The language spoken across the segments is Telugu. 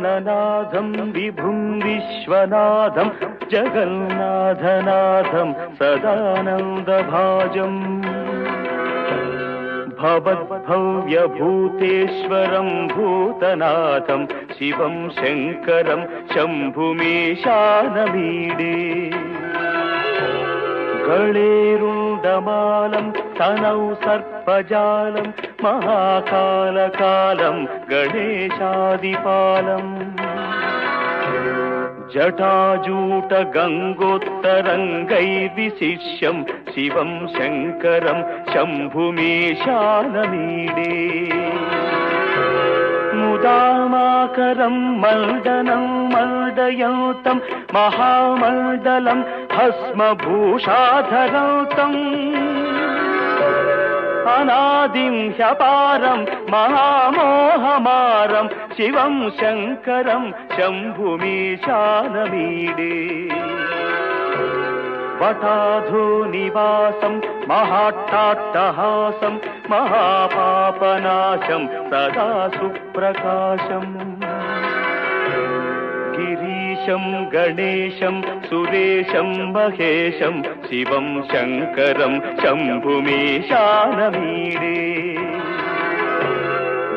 ప్రాణనాథం విభుం విశ్వనాథం జగన్నాథనాథం సదానందభాజం. భవద్భవ్యభూతేశ్వరం భూతనాథం శివం శంకరం శంభుమేశానమీడే గళేరుండమాలం తనౌ సర్పజాలం మహాకాలకాలం గణేశాదిపాలం. జటాజూట గంగోత్తరంగై విశిష్యం శివం శంకరం శంభుమేశానమీడే. ముదామాకరం మల్దనం మల్దయంతం మహామల్దలం భస్మభూషాధరంతం. అనాదిం హ్యపారం మహామోహమారం శివం శంకరం శంభుమీశానమీడే. వటాధో నివాసం మహాట్టాట్టహాసం మహాపాపనాశం సదా సుప్రకాశం. గిరి గిరీశం గణేశం సురేశం మహేశం శివం శంకరం శంభుమేశానమీడే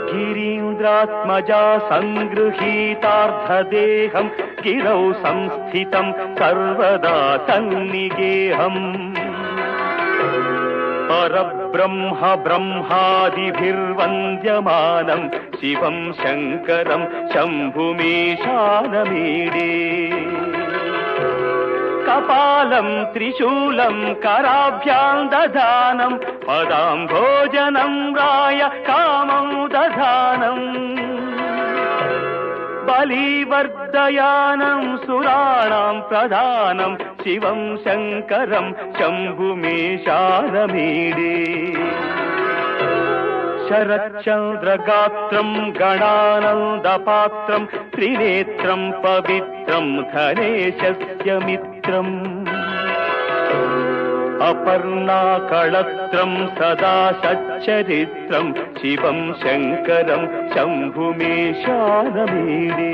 గిరీంద్రాత్మజా సంగృహీతార్థదేహం గిరౌ సంస్థితం సర్వదా సన్నిగేహం పరబ్రహ్మ బ్రహ్మాదిభిర్వంద్యమానం శివం శంకరం శంభుమేశానమీడే కపాలం త్రిశూలం కరాభ్యాం దధానం పదాం భోజనం రాయ కామం దధానం బలీవర్ధయానం సురాణాం ప్రధానం శివం శంకరం శంభుమే శారమీడే. శరచంద్రగాత్రం గణానందపాత్రం త్రినేత్రం పవిత్రం ఘనేశస్య మిత్రం అపర్ణాకళత్రం సదా సచ్చరిత్రం శివం శంకరం శంభుమే శారమీడే.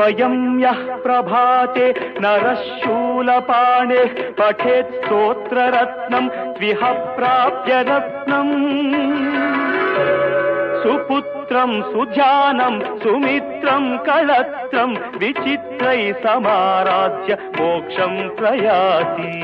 స్వయం యః ప్రభాతే నరశూలపాణే పఠేత్ స్తోత్రరత్నం ద్విహ ప్రాప్య రత్నం సుపుత్రం సుధ్యానం సుమిత్రం కళత్రం విచిత్రై సమారాధ్య మోక్షం ప్రయాతి